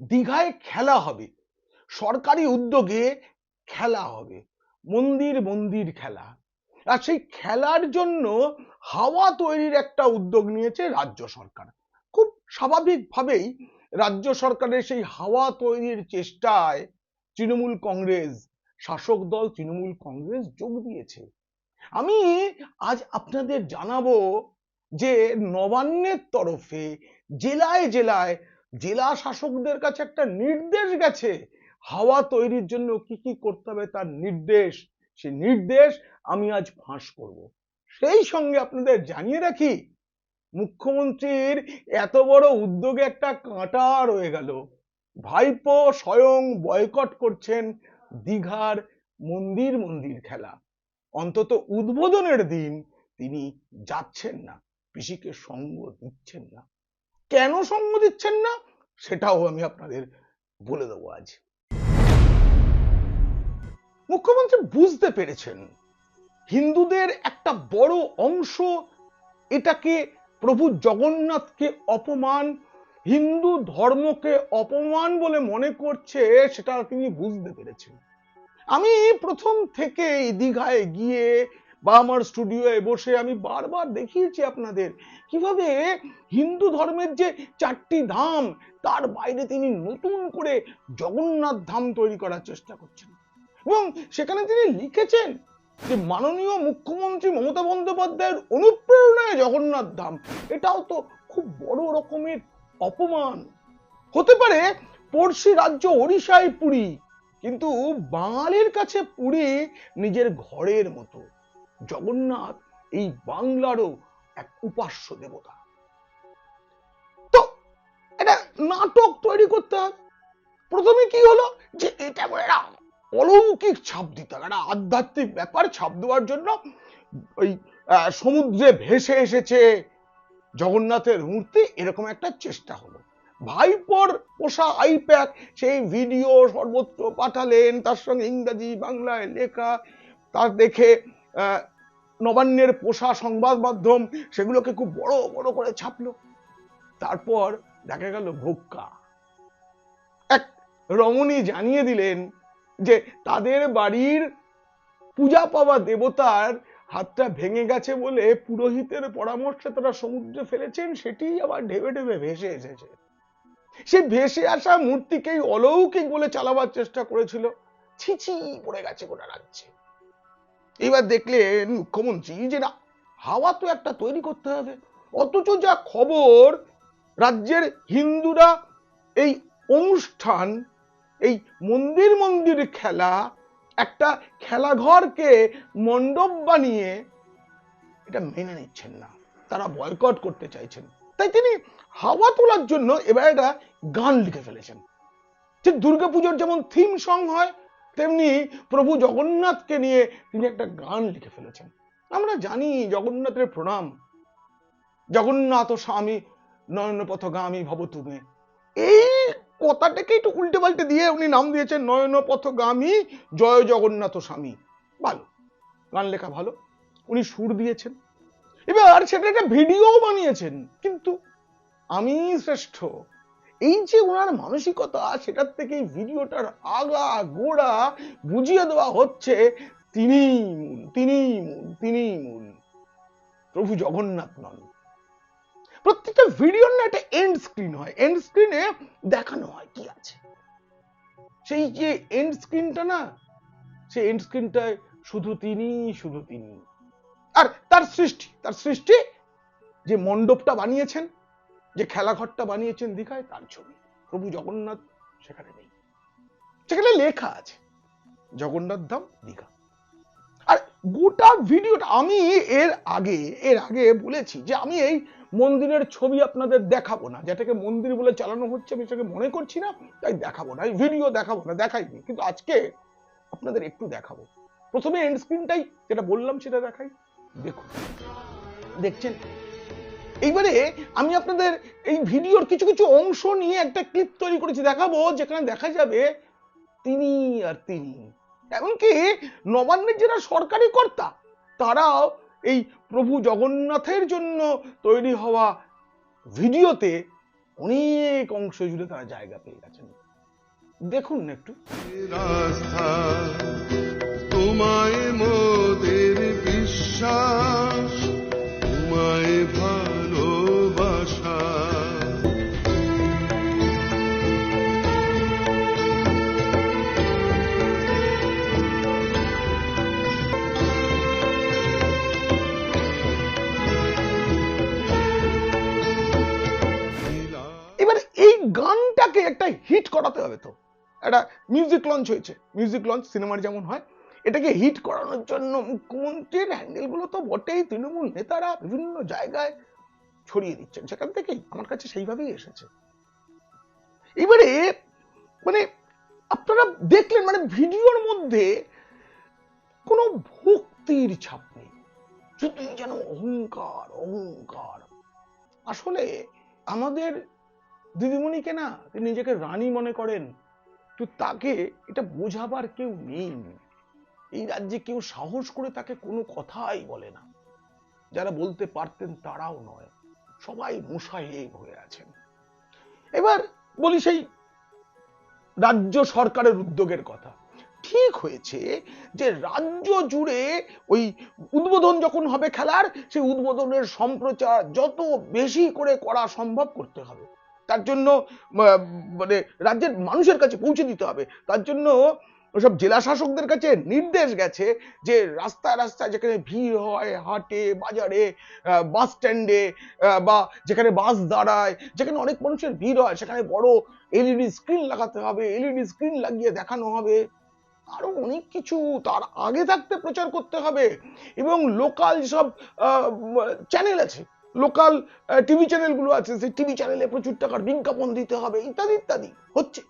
দীঘায় খেলা হবে। সরকারি উদ্যোগে খেলা হবে। মন্দির মন্দির খেলা। আর সেই খেলার জন্য হাওয়া তৈরির একটা উদ্যোগ নিয়েছে রাজ্য সরকার। খুব স্বাভাবিকভাবেই রাজ্য সরকারের সেই হাওয়া তৈরির চেষ্টায় তৃণমূল কংগ্রেস, শাসক দল তৃণমূল কংগ্রেস যোগ দিয়েছে। আমি আজ আপনাদের জানাব যে নবান্নের তরফে জেলায় জেলায় জেলা শাসকদের কাছে একটা নির্দেশ গেছে। হাওয়া তৈরির জন্য কি কি করতে হবে তার নির্দেশ। সেই নির্দেশ আমি আজ ফাঁস করব। সেই সঙ্গে আপনাদের জানিয়ে রাখি, মুখ্যমন্ত্রীর এত বড় উদ্যোগে একটা কাঁটা রয়ে গেল। ভাইপো স্বয়ং বয়কট করছেন দিঘার মন্দির মন্দির খেলা। অন্তত উদ্বোধনের দিন তিনি যাচ্ছেন না, পিসিকে সঙ্গ দিচ্ছেন না। কেন সঙ্গ দিচ্ছেন না? সেটাও আমি আপনাদের বলে দেবো আজ। মুখ্যমন্ত্রী বুঝতে পেরেছেন, হিন্দুদের একটা বড় অংশ এটাকে প্রভু জগন্নাথকে অপমান, হিন্দু ধর্মকে অপমান বলে মনে করছে, সেটা তিনি বুঝতে পেরেছেন। আমি প্রথম থেকে দীঘায় গিয়ে বা আমার স্টুডিওয়ে বসে আমি বারবার দেখিয়েছি আপনাদের কীভাবে হিন্দু ধর্মের যে চারটি ধাম, তার বাইরে তিনি নতুন করে জগন্নাথ ধাম তৈরি করার চেষ্টা করছেন। এবং সেখানে তিনি লিখেছেন যে মাননীয় মুখ্যমন্ত্রী মমতা বন্দ্যোপাধ্যায়ের অনুপ্রেরণায় জগন্নাথ ধাম। এটাও তো খুব বড় রকমের অপমান। হতে পারে পড়শি রাজ্য ওড়িশায় পুরী, কিন্তু বাঙালির কাছে পুরী নিজের ঘরের মতো। জগন্নাথ এই বাংলারও এক উপাস্য দেবতা। তো এটা নাটক তৈরি করতে হবে। প্রথমে কি হলো যে এটা একটা অলৌকিক ছাপ দিতে হবে, একটা আধ্যাত্মিক ব্যাপার ছাপ দেওয়ার জন্য। ওই সমুদ্রে ভেসে এসেছে জগন্নাথের মূর্তি, এরকম একটা চেষ্টা হলো। ভাইপোর পোষা আইপ্যাক সেই ভিডিও সর্বত্র পাঠালেন, তার সঙ্গে ইংরাজি, বাংলায় লেখা তার দেখে নবান্নের পোষা সংবাদ মাধ্যম সেগুলোকে খুব বড় বড় করে ছাপলো। তারপর দেখা গেল ভোক্কা এক রমণী জানিয়ে দিলেন যে তাদের বাড়ির পূজা পাওয়া দেবতার হাতটা ভেঙে গেছে বলে পুরোহিতের পরামর্শে তারা সমুদ্রে ফেলেছেন সেটি আবার ঢেবে ঢেবে ভেসে এসেছে। সে ভেসে আসা মূর্তিকেই অলৌকিক বলে চালাবার চেষ্টা করেছিল। ছিছি পড়ে গেছে গোটা রাজ্যে। এবার দেখলেন মুখ্যমন্ত্রী যে না, হাওয়া তো একটা তৈরি করতে হবে। অথচ যা খবর, রাজ্যের হিন্দুরা এই অনুষ্ঠান, এই মন্দির মন্দির খেলা, একটা খেলাঘরকে মণ্ডপ বানিয়ে এটা মেনে নিচ্ছেন না। তারা বয়কট করতে চাইছেন। তাই তিনি হাওয়া তোলার জন্য এবার একটা গান লিখে ফেলেছেন। ঠিক দুর্গাপুজোর যেমন থিম সং হয় তেমনি প্রভু জগন্নাথকে নিয়ে তিনি একটা গান লিখে ফেলেছেন। আমরা জানি জগন্নাথের প্রণাম। জগন্নাথ স্বামী, নয়নপথগামী ভব তুমি এই কথাটাকে একটু উল্টে পাল্টে দিয়ে উনি নাম দিয়েছেন নয়ন নয়নপথগামী জয় জগন্নাথ স্বামী। ভালো, গান লেখা ভালো। উনি সুর দিয়েছেন। এবার সেটা একটা ভিডিও বানিয়েছেন। কিন্তু আমি শ্রেষ্ঠ। এই যে ওনার মানসিকতা, সেটার থেকে ভিডিওটার আগা, গোড়া বুঝিয়ে দেওয়া হচ্ছে তিনি মূল তিনি মূল তিনি মূল। প্রভু জগন্নাথ নন। প্রত্যেকটা ভিডিওর না একটা এন্ড স্ক্রিন হয়। এন্ড স্ক্রিনে দেখানো হয় কি আছে। সেই যে এন্ড স্ক্রিনটা না, সেই এন্ড স্ক্রিনটায় শুধু তিনি শুধু তিনি আর তার সৃষ্টি তার সৃষ্টি যে মণ্ডপটা বানিয়েছেন যে খেলাঘরটা বানিয়েছেন দীঘায়, তার ছবি। প্রভু জগন্নাথ সেখানে নেই। সেখানে লেখা আছে, জগন্নাথ ধাম, দীঘা। আর গোটা ভিডিওটা আমি এর আগে এর আগে বলেছি যে আমি এই মন্দিরের ছবি আপনাদের দেখাবো না। যেটাকে মন্দির বলে চালানো হচ্ছে, আমি সেটাকে মনে করছি না, তাই দেখাবো না। এই ভিডিও দেখাবো না, দেখাইনি। কিন্তু আজকে আপনাদের একটু দেখাবো। প্রথমে এন্ড স্ক্রিনটাই যেটা বললাম সেটা দেখাই। দেখুন। দেখছেন? এইবারে আমি আপনাদের এই ভিডিওর কিছু কিছু অংশ নিয়ে একটা ক্লিপ তৈরি করেছি, দেখাবো, যেখানে দেখা যাবে তিনি আর তিনি। এমনকি নবান্নের যারা সরকারি কর্তা, তারাও এই প্রভু জগন্নাথের জন্য তৈরি হওয়া ভিডিওতে অনেক অংশ জুড়ে তারা জায়গা পেয়ে গেছেন। দেখুন না একটু তোমায় মোদের বিশ্বাস। হবে তো। একটা মিউজিক লঞ্চ হয়েছে। মিউজিক লঞ্চ সিনেমার যেমন হয়, এটাকে হিট করানোর জন্য মুখ্যমন্ত্রীর হ্যান্ডেলগুলো তো বটেই তৃণমূল নেতারা বিভিন্ন জায়গায় ছড়িয়ে দিচ্ছেন। সেখান থেকেই আমার কাছে সেইভাবেই এসেছে। এবারে মানে আপনারা দেখলেন মানে ভিডিওর মধ্যে কোনো ভক্তির ছাপ নেই। শুধুই যেন অহংকার অহংকার। আসলে আমাদের দিদিমণিকে না তিনি নিজেকে রানী মনে করেন, তো তাকে এটা বোঝাবার কেউ নেই। এই রাজ্যে কেউ সাহস করে তাকে কোনো কথাই বলে না। যারা বলতে পারতেন তারাও নয়, সবাই মুসাহেব হয়ে আছেন। এবার বলি সেই রাজ্য সরকারের উদ্যোগের কথা। ঠিক হয়েছে যে রাজ্য জুড়ে ওই উদ্বোধন যখন হবে খেলার, সেই উদ্বোধনের সম্প্রচার যত বেশি করে করা সম্ভব করতে হবে। তার জন্য মানে রাজ্যের মানুষের কাছে পৌঁছে দিতে হবে। তার জন্য ওসব জেলা শাসকদের কাছে নির্দেশ গেছে যে রাস্তায় রাস্তায় যেখানে ভিড় হয়, হাটে, বাজারে বাস স্ট্যান্ডে বা যেখানে বাস দাঁড়ায়, যেখানে অনেক মানুষের ভিড় হয়, সেখানে বড় এলইডি স্ক্রিন লাগাতে হবে এলইডি স্ক্রিন লাগিয়ে দেখানো হবে। আরও অনেক কিছু তার আগে থাকতে প্রচার করতে হবে। এবং লোকাল সব চ্যানেল আছে। লোকাল টিভি চ্যানেলগুলো আছে, সেই টিভি চ্যানেলে প্রচুর টাকার বিজ্ঞাপন দিতে হবে, ইত্যাদি ইত্যাদি। হচ্ছে।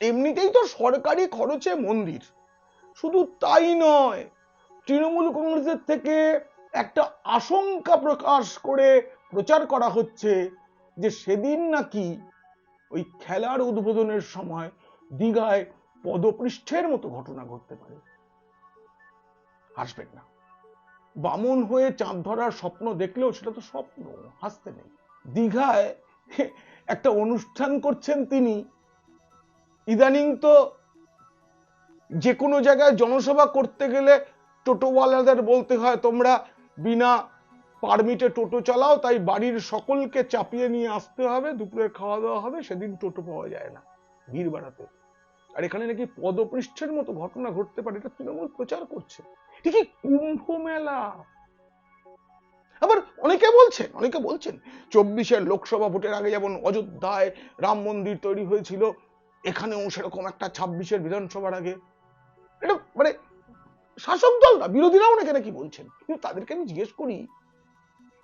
এমনিতেই তো সরকারি খরচে মন্দির। শুধু তাই নয়, তৃণমূল কংগ্রেসের থেকে একটা আশঙ্কা প্রকাশ করে প্রচার করা হচ্ছে যে সেদিন নাকি ওই খেলার উদ্বোধনের সময় দীঘায় পদপৃষ্ঠের মতো ঘটনা ঘটতে পারে। হাসবেন না। বামন হয়ে চাঁদ ধরার স্বপ্ন দেখলেও সেটা তো স্বপ্ন, হাসতে নেই। দীঘায় একটা অনুষ্ঠান করছেন তিনি। ইদানিং তো যে কোনো জায়গায় জনসভা করতে গেলে টোটোওয়ালাদের বলতে হয়, তোমরা বিনা পারমিটে টোটো চালাও, তাই বাড়ির সকলকে চাপিয়ে নিয়ে আসতে হবে, দুপুরে খাওয়া দাওয়া হবে, সেদিন টোটো পাওয়া যায় না ভিড় বাড়াতে। আর এখানে নাকি পদপৃষ্ঠের মতো ঘটনা ঘটতে পারে, এটা তৃণমূল প্রচার করছে। ঠিকই কুম্ভ মেলা আবার অনেকে বলছেন অনেকে বলছেন, চব্বিশের লোকসভা ভোটের আগে যেমন অযোধ্যায় রাম মন্দির তৈরি হয়েছিল, এখানেও সেরকম একটা ছাব্বিশের বিধানসভার আগে। এটা মানে শাসক দল না, বিরোধীরাও অনেকে নাকি বলছেন। কিন্তু তাদেরকে আমি জিজ্ঞেস করি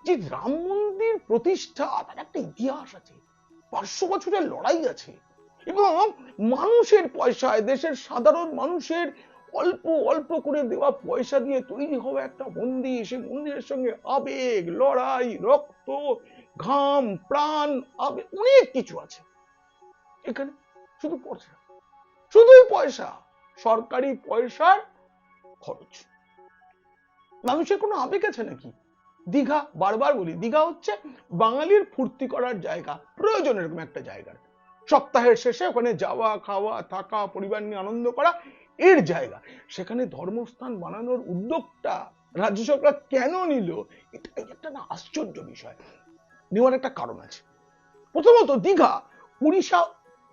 যে রাম মন্দির প্রতিষ্ঠা, তার একটা ইতিহাস আছে, পাঁচশো বছরের লড়াই আছে, এবং মানুষের পয়সায়, দেশের সাধারণ মানুষের অল্প অল্প করে দেওয়া পয়সা দিয়ে তৈরি হওয়া একটা মন্দির। সেই মন্দিরের সঙ্গে আবেগ, লড়াই, রক্ত, ঘাম, প্রাণ, আবেগ অনেক কিছু আছে। এখানে শুধু পয়সা। শুধুই পয়সা। সরকারি পয়সার খরচ। মানুষের কোনো আবেগ আছে নাকি? দীঘা, বারবার বলি, দীঘা হচ্ছে বাঙালির ফুর্তি করার জায়গা প্রয়োজন এরকম একটা জায়গা সপ্তাহের শেষে ওখানে যাওয়া, খাওয়া, থাকা, পরিবার নিয়ে আনন্দ করা এর জায়গা। সেখানে ধর্মস্থান বানানোর উদ্যোগটা রাজ্য সরকার কেন নিল এটা একটা না আশ্চর্য বিষয়। নেওয়ার একটা কারণ আছে। প্রথমত, দীঘা উড়িষ্যা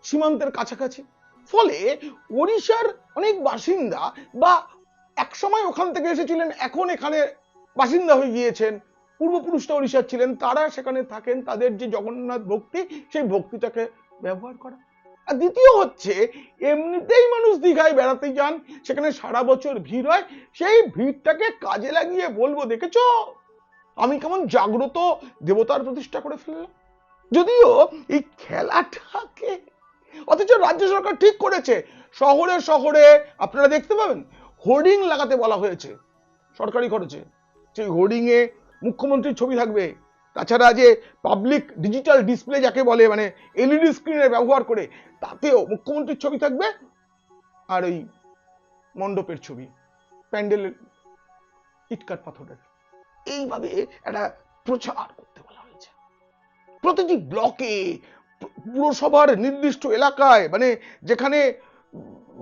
সীমান্তের কাছাকাছি। ফলে ওড়িশার অনেক বাসিন্দা বা একসময় ওখান থেকে এসেছিলেন, এখন এখানে বাসিন্দা হয়ে গিয়েছেন, পূর্বপুরুষরা ওড়িশার ছিলেন, তারা সেখানে থাকেন, তাদের যে জগন্নাথ ভক্তি, সেই ভক্তিটাকে ব্যবহার করা। আর দ্বিতীয় হচ্ছে, এমনিতেই মানুষ দীঘায় বেড়াতে যান, সেখানে সারা বছর ভিড় হয়, সেই ভিড়টাকে কাজে লাগিয়ে বলব, দেখেছ? আমি কেমন জাগ্রত দেবতার প্রতিষ্ঠা করে ফেললাম। যদিও এই খেলাটাকে, অথচ রাজ্য সরকার ঠিক করেছে, শহরে শহরে, আপনারা দেখতে পাবেন, হোর্ডিং লাগাতে বলা হয়েছে সরকারি খরচে। সেই হোর্ডিং এ মুখ্যমন্ত্রীর ছবি থাকবে। তাছাড়া যে পাবলিক ডিজিটাল ডিসপ্লে যাকে বলে মানে এলইডি স্ক্রিনের ব্যবহার করে, তাতেও মুখ্যমন্ত্রীর ছবি থাকবে আর ওই মণ্ডপের ছবি, প্যান্ডেলের ইটকাট পাথরের। এইভাবে একটা প্রচার করতে বলা হয়েছে। প্রতিটি ব্লকে পুরসভার নির্দিষ্ট এলাকায় মানে যেখানে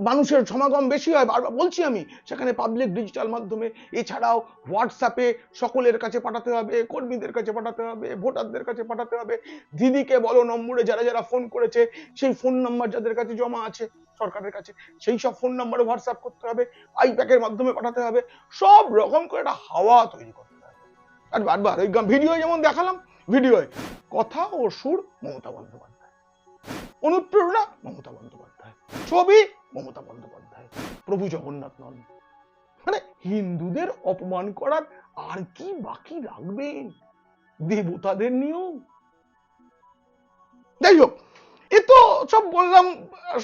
মানুষের সমাগম বেশি হয়, বারবার বলছি আমি, সেখানে পাবলিক ডিজিটাল মাধ্যমে, এছাড়াও হোয়াটসঅ্যাপে সকলের কাছে পাঠাতে হবে, কর্মীদের কাছে পাঠাতে হবে, ভোটারদের কাছে পাঠাতে হবে, দিদিকে বলো নম্বরে যারা যারা ফোন করেছে, সেই ফোন নাম্বার যাদের কাছে জমা আছে, সরকারের কাছে, সেই সব ফোন নাম্বারে হোয়াটসঅ্যাপ করতে হবে আইপ্যাকের মাধ্যমে পাঠাতে হবে, সব রকম করে একটা হাওয়া তৈরি করতে হবে। আর বারবার, ওই ভিডিও যেমন দেখালাম ভিডিওয় কথা ও সুর মমতা বন্দ্যোপাধ্যায়। অনুপ্রেরণা মমতা বন্দ্যোপাধ্যায়। ছবি মমতা বন্দ্যোপাধ্যায়। প্রভু জগন্নাথ নন। মানে হিন্দুদের অপমান করার আর কি বাকি রাখবেন দেবতাদের নিয়েও। যাই হোক, এ তো সব বললাম,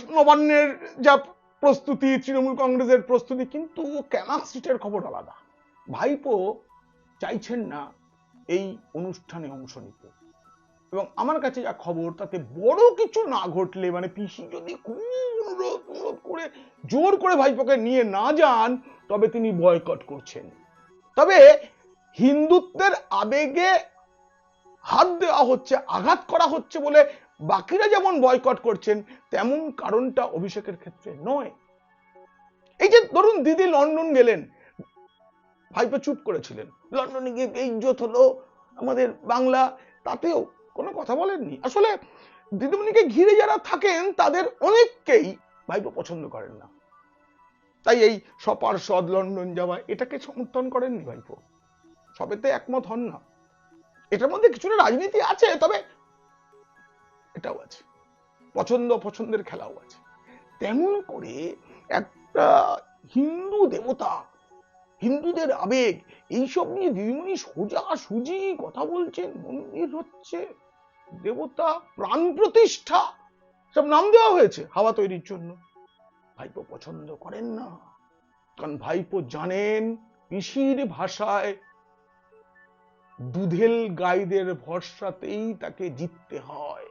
নবান্নের যা প্রস্তুতি, তৃণমূল কংগ্রেসের প্রস্তুতি, কিন্তু ক্যামাক সিটের খবর আলাদা। ভাইপো চাইছেন না এই অনুষ্ঠানে অংশ নিতে। এবং আমার কাছে যা খবর, তাতে বড় কিছু না ঘটলে মানে পিসি যদি অনুরোধ অনুরোধ করে, জোর করে ভাইপোকে নিয়ে না যান, তবে তিনি বয়কট করছেন। তবে হিন্দুত্বের আবেগে হাত দেওয়া হচ্ছে, আঘাত করা হচ্ছে বলে বাকিরা যেমন বয়কট করছেন, তেমন কারণটা অভিষেকের ক্ষেত্রে নয়। এই যে ধরুন দিদি লন্ডন গেলেন, ভাইপো চুপ করেছিলেন। লন্ডনে গিয়ে বেইজ্জত হলো, আমাদের বাংলা, তাতেও কোনো কথা বলেননি। আসলে দিদিমণিকে ঘিরে যারা থাকেন, তাদের অনেককেই ভাইপো পছন্দ করেন না। তাই এই সপার সদ লন্ডন যাওয়া, এটাকে সমর্থন করেননি ভাইপো। সবেতে একমত হন না। এটার মধ্যে কিছুটা রাজনীতি আছে, তবে এটাও আছে। পছন্দ পছন্দের খেলাও আছে। তেমন করে একটা হিন্দু দেবতা, হিন্দুদের আবেগ, এইসব নিয়ে দিদিমণি সোজা সুজি কথা বলছেন মন্দির হচ্ছে। দেবতা প্রাণ প্রতিষ্ঠা। সব নাম দেওয়া হয়েছে হাওয়া তৈরির জন্য। ভাইপো পছন্দ করেন না। কারণ ভাইপো জানেন পিসির ভাষায় দুধেল গাইদের ভরসাতেই তাকে জিততে হয়।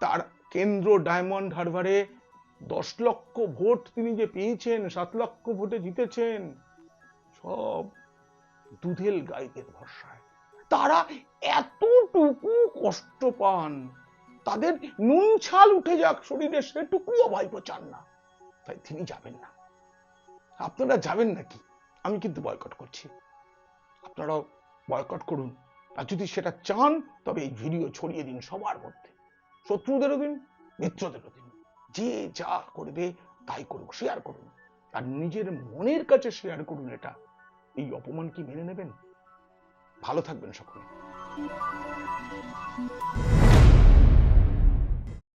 তার কেন্দ্র ডায়মন্ড হারবারে দশ লক্ষ ভোট তিনি যে পেয়েছেন, সাত লক্ষ ভোটে জিতেছেন, সব দুধেল গাইদের ভরসায়। তারা এতটুকু কষ্ট পান। তাদের নুন ছাল উঠে যাক শরীরে, সেটুকুও ভাইপো চান না। তাই তিনি যাবেন না। আপনারা যাবেন নাকি? আমি কিন্তু বয়কট করছি। আপনারাও বয়কট করুন। আর যদি সেটা চান, তবে এই ভিডিও ছড়িয়ে দিন সবার মধ্যে। শত্রুদেরও দিন, মিত্রদেরও দিন। যে যা করবে, তাই করুক শেয়ার করুন। আর নিজের মনের কাছে শেয়ার করুন এটা। এই অপমান কি মেনে নেবেন? ভালো থাকবেন সকলে।